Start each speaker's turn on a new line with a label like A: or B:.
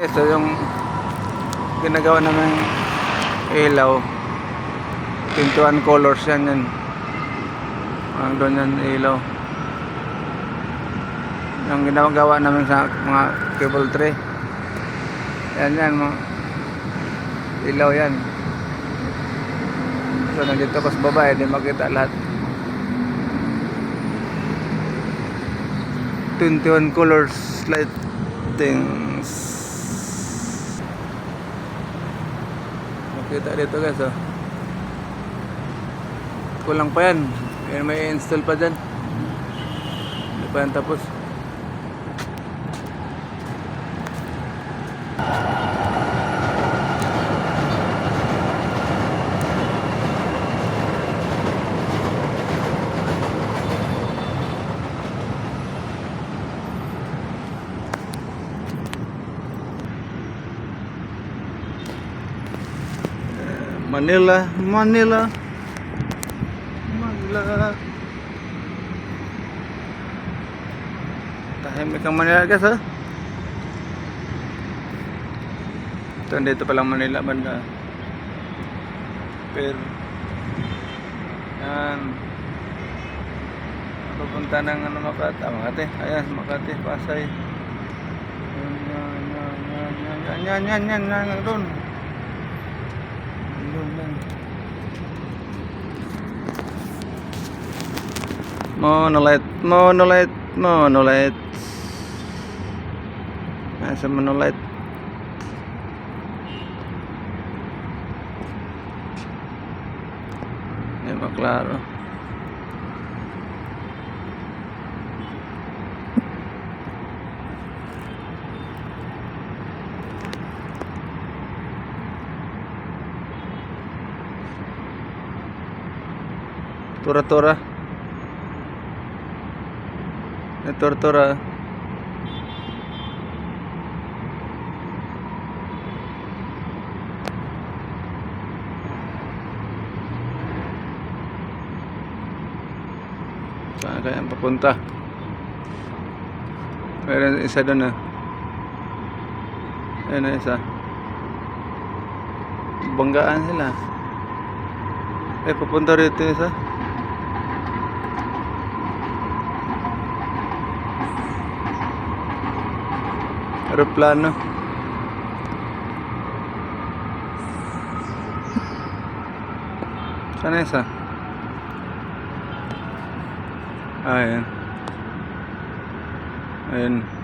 A: Ito yung ginagawa namin ilaw. Pintuan colors yan yan. Ang doon yan ilaw. Yung ginagawa namin sa mga cable tray. Yan yan mga ilaw yan. So nandito ko sa baba, hindi makita lahat. 21 colors lightings. Makita dito guys oh. Kulang pa. Yan may install pa dyan. Hindi pa yan tapos. Manila, Manila. Manila. Tahimik ang Manila guys ha. Ito dito Manila banda. Pero yan. Papunta ng ano Makati. Ah, Makati. Ayan, Makati, Pasay. Yan, yan, yan, yan, yan, yan, yan, yan, yan, yan, yan, doon. Doon Monolith, monolith, monolith. Nasa monolith. Yan maklaro. Tura-tura. May tura-tura. Saan kaya papunta? Meron isa doon ah. Ayun na isa. Banggaan sila. Eh, papunta rito isa. aeroplano. ¿Saan esa? Ayan. Ah, Ayan.